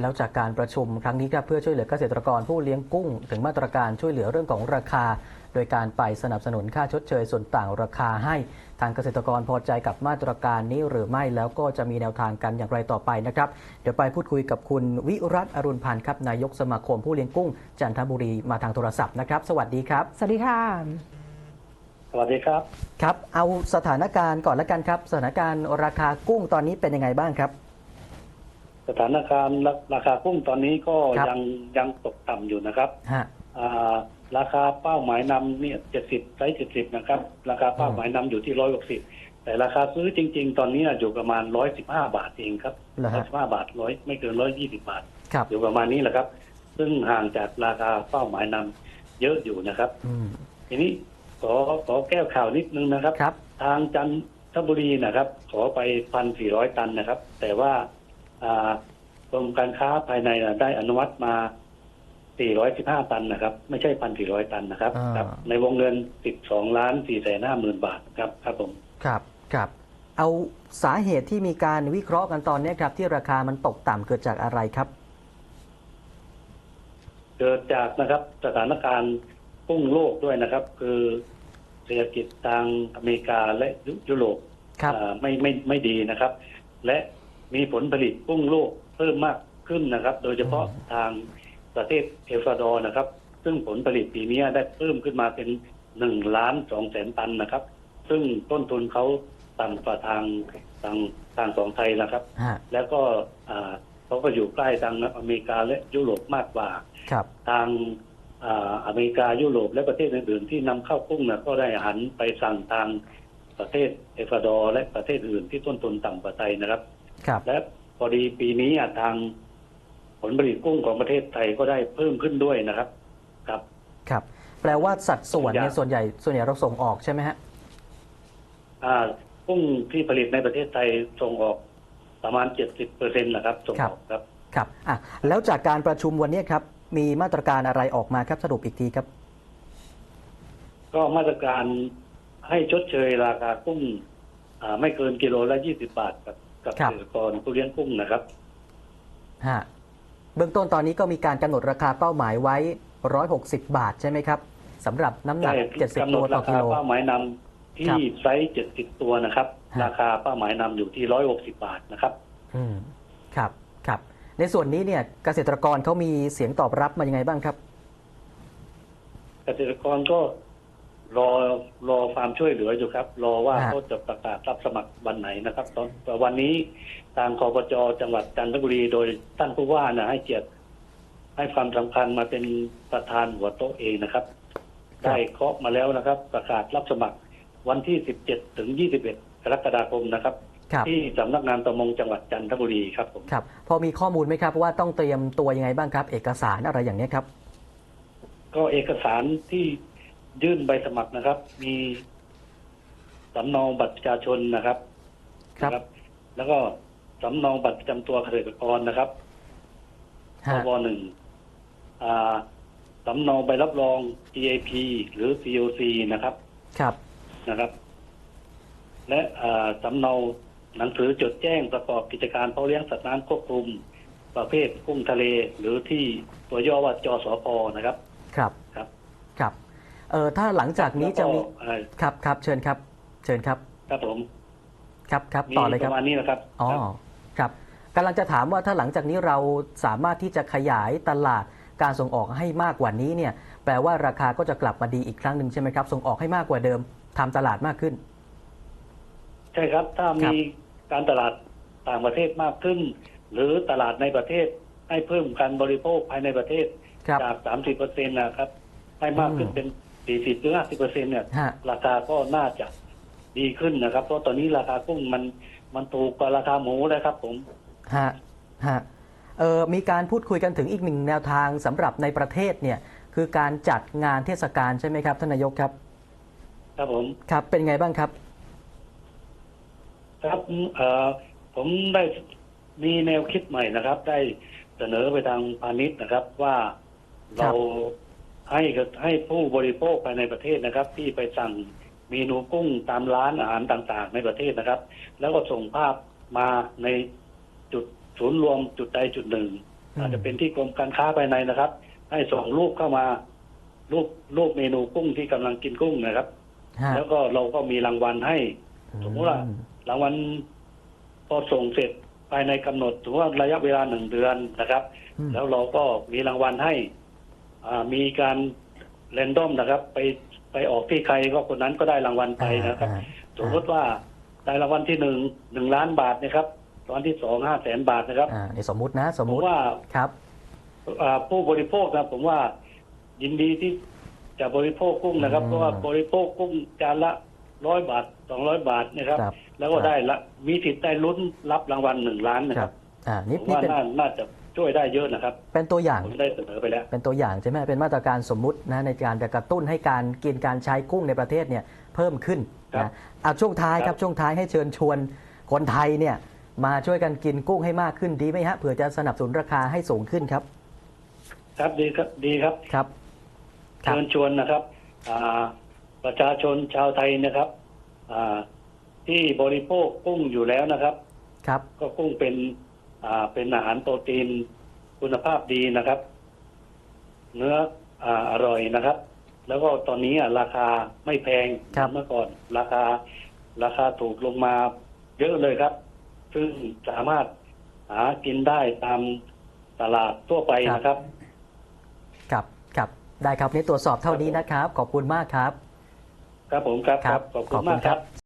แล้วจากการประชุมครั้งนี้ครับเพื่อช่วยเหลือเกษตรกรผู้เลี้ยงกุ้ง ถึงมาตรการช่วยเหลือเรื่องของราคา โดยการไปสนับสนุนค่าชดเชยส่วนต่างราคาให้ ทางเกษตรกรพอใจกับมาตรการนี้หรือไม่แล้วก็จะมีแนวทางกันอย่างไรต่อไปนะครับ เดี๋ยวไปพูดคุยกับคุณวิรัตอรุณพันธ์ครับนายกสมาคมผู้เลี้ยงกุ้ง จันทบุรีมาทางโทรศัพท์นะครับ สวัสดีครับ สวัสดีค่ะ สวัสดีครับครับ เอาสถานการณ์ก่อนละกันครับ สถานการณ์ราคากุ้งตอนนี้เป็นยังไงบ้างครับ สถานการณ์ราราคากุ้งตอนนี้ก็ครับ ยังยังตกต่ำอยู่นะครับฮะ อ่าราคาเป้าหมายนำเนี่ยเจ็ดสิบไซส์เจ็ดสิบนะครับ ราคาเป้าหมายนำอยู่ที่ร้อยหกสิบแต่ราคาซื้อจริง ๆ ตอนนี้อยู่ประมาณร้อยสิบห้าบาทเองครับเหรอร้อยฮะสิบห้าบาทร้อยไม่เกินร้อยยี่สิบาท ครับอยู่ประมาณนี้แหละครับ ซึ่งห่างจากราคาเป้าหมายนำเยอะอยู่นะครับ อืมทีนี้ขอขอแก้ข่าวนิดนึงนะครับ ครับ ทางจันทบุรีนะครับ ขอไปพันสี่ร้อยตันนะครับ แต่ว่าอ่า กรมการค้าภายในน่ะได้อนุมัติมาสี่ร้อยสิบห้าตันนะครับ ไม่ใช่พันสี่ร้อยตันนะครับอ่าครับ ในวงเงินสิบสองล้านสี่แสนห้าหมื่นบาทครับครับผมครับครับเอาสาเหตุที่มีการวิเคราะห์กันตอนนี้ครับ ที่ราคามันตกต่ำเกิดจากอะไรครับ เกิดจากนะครับสถานการณ์กุ้งโลกด้วยนะครับ คือเศรษฐกิจทางอเมริกาและยุยุโรปครับอ่าไม่ไม่ไม่ดีนะครับ และ มีผลผลิตกุ้งโลกเพิ่มมากขึ้นนะครับ โดยเฉพาะอืมทางประเทศเอลซาดอร์นะครับ ซึ่งผลผลิตปีนี้ได้เพิ่มขึ้นมาเป็นหนึ่งล้านสองแสนตันนะครับ ซึ่งต้นทุนเขาต่ำกว่าทางทางทางของไทยนะครับ ฮะแล้วก็อ่าเขาก็อยู่ใกล้ทางอเมริกาและยุโรปมากกว่า ครับ ทางอ่าอเมริกายุโรปและประเทศอื่นๆที่นำเข้ากุ้งนะก็ได้หันไปสั่งทางประเทศเอกวาดอร์และประเทศอื่นที่ต้นทุนต่ำกว่าไทยนะครับ ครับและพอดีปีนี้อะทางผลผลิตกุ้งของประเทศไทยก็ได้เพิ่มขึ้นด้วยนะครับ ครับ ครับ แปลว่าสัดส่วนเนี่ยอย่างส่วนใหญ่ส่วนใหญ่เราส่งออกใช่ไหมฮะอ่ากุ้งที่ผลิตในประเทศไทยส่งออกประมาณเจ็ดสิบเปอร์เซ็นต์นะครับส่งออกครับ ครับอะแล้วจากการประชุมวันนี้ครับ มีมาตรการอะไรออกมาครับสรุปอีกทีครับ ก็มาตรการให้ชดเชยราคากุ้งอ่าไม่เกินกิโลละยี่สิบาทกับ กับครัเกบษตรกรผู้เลี้ยงกุ้งนะครับ ฮะเบื้องต้นตอนนี้ก็มีการกำหนดราคาเป้าหมายไว้ 160 บาทใช่ไหมครับสำหรับน้ำหนักใช่70 กำหนตัวดต่อรากิคาโล เป้าหมายนำครัที่บไซส์เจ็ดสิบตัวนะครับ ฮะ ราคาเป้าหมายนำอยู่ที่ร้อยหกสิบาทนะครับ อืมครับครับ ในส่วนนี้เนี่ยเกษตรกรเขามีเสียงตอบรับมายังไงบ้างครับ เกษตรกรก็ รอรอความช่วยเหลืออยู่ครับ รอว่าฮะเขาจะประกาศรับสมัครวันไหนนะครับ ตอนแต่วันนี้ทางคอปจจังหวัดจันทบุรีโดยท่านผู้ว่านะให้เกียรติให้ความสำคัญมาเป็นประธานหัวโต๊ะเองนะครับ ได้เคาะมาแล้วนะครับ ประกาศรับสมัครวันที่ 17 ถึง 21 กรกฎาคมนะครับ ครับ ที่สำนักงานประมงจังหวัดจันทบุรีครับผม ครับ พอมีข้อมูลไหมครับว่าต้องเตรียมตัวยังไงบ้างครับ เอกสารอะไรอย่างเนี้ยครับ ก็เอกสารที่ ยื่นใบสมัครนะครับ มีสำเนาบัตรประชาชนนะครับครับ นะแล้วก็สำเนาบัตรประจำตัวเกษตรกรนะครับพฮะบหนึ่งอ่าสำเนาใบรับรอง GAP หรือ COC นะครับ ครับ นะครับ และอ่าสำเนาหนังสือจดแจ้งประกอบกิจการเพาะเลี้ยงสัตว์น้ำควบคุม ประเภทกุ้งทะเล หรือที่ตัวย่อว่าจสพนะครับ ครับ ครับครับ เออถ้าหลังจากนี้จะมีแล้วก็เอ่อครับครับเชิญครับ เชิญครับ ครับผมครับครับมีต่อเลยคปรับ ระมาณนี้นะครับอ๋อ ครับครับกำลังจะถามว่าถ้าหลังจากนี้เราสามารถที่จะขยายตลาดการส่งออกให้มากกว่านี้เนี่ย แปลว่าราคาก็จะกลับมาดีอีกครั้งหนึ่งใช่ไหมครับ ส่งออกให้มากกว่าเดิมทำตลาดมากขึ้น ใช่ครับ ถ้าครัมีบการตลาดต่างประเทศมากขึ้น หรือตลาดในประเทศให้เพิ่มการบริโภคภายในประเทศครับ จาก 30เปอร์เซ็นต์นะครับ ให้มากขึ้นอืม เป็น 40หรือ50เปอร์เซ็นต์เนี่ย ฮะ ราคาก็น่าจะดีขึ้นนะครับ เพราะตอนนี้ราคากุ้งมันมันถูกกว่าราคาหมูแล้วครับ ผม ฮะฮะเออมีการพูดคุยกันถึงอีกหนึ่งแนวทางสำหรับในประเทศเนี่ยคือการจัดงานเทศกาลใช่ไหมครับท่านนายกครับครับผม ครับ เป็นไงบ้างครับ ครับเอ่อผมได้มีแนวคิดใหม่นะครับ ได้เสนอไปทางพาณิชย์นะครับ ว่าครัเราบ ให้กับให้ผู้บริโภคภายในประเทศนะครับ ที่ไปสั่งเมนูกุ้งตามร้านอาหารต่างๆ ในประเทศนะครับ แล้วก็ส่งภาพมาในจุดศูนย์รวมจุดใดจุดหนึ่งอืมอาจจะเป็นที่กรมการค้าภายในนะครับ ให้ส่งรูปเข้ามา รูปรูปเมนูกุ้งที่กำลังกินกุ้งนะครับฮะแล้วก็เราก็มีรางวัลให้ สมมุติว่าอืรางวัลพอส่งเสร็จภายในกำหนดถือว่าระยะเวลาหนึ่งเดือนนะครับอืมแล้วเราก็มีรางวัลให้อ่า มีการเรนดอมนะครับ ไปไปออกที่ใครก็คนนั้นก็ได้รางวัลไปนะครับอ่าสมมติว่าได้รางวัลที่หนึ่งหนึ่งล้านบาทนะครับรางวัลที่สองห้าแสนบาทนะครับอ่าในสมมุตินะ สมผมุมติว่าครับอ่าผู้บริโภคนะผมว่ายินดีที่จะบริโภคกุ้งนะครับอืมเพราะว่าบริโภคกุ้งจานละร้อยบาทสองร้อยบาทนะครับครับ แล้วก็ได้ละมีสิทธิ์ได้ลุ้นรับรางวัลหนึ่งล้านนะคครัรับบอ่านี่ผมนี่ว่าเป็น น่าน่าจะ ช่วยได้เยอะนะครับ เป็นตัวอย่าง ผมได้เสนอไปแล้ว เป็นตัวอย่างใช่ไหมเป็นมาตรการสมมุตินะในการจะกระตุ้นให้การกินการใช้กุ้งในประเทศเนี่ยเพิ่มขึ้นครับนะเอาช่วงท้ายคครัรับบ ช่วงท้ายให้เชิญชวนคนไทยเนี่ยมาช่วยกันกินกุ้งให้มากขึ้นดีไหมฮะเผื่อจะสนับสนุนราคาให้สูงขึ้นครับครับดีครับดีครับ ครับ ครับ เชิญชวนนะครับอ่าประชาชนชาวไทยนะครับอ่าที่บริโภคกุ้งอยู่แล้วนะครับ ครับ ก็กุ้งเป็น อ่าเป็นอาหารโปรตีนคุณภาพดีนะครับ เนื้ออ่าอร่อยนะครับ แล้วก็ตอนนี้อะราคาไม่แพงครับ เมื่อก่อน ราคา ราคาถูกลงมาเยอะเลยครับ ซึ่งสามารถหากินได้ตามตลาดทั่วไปนะครับ ครับครับได้ครับนี่ตรวจสอบเท่านี้นะครับ ขอบคุณมากครับ ครับผมครับครับขอบคุณมากครับ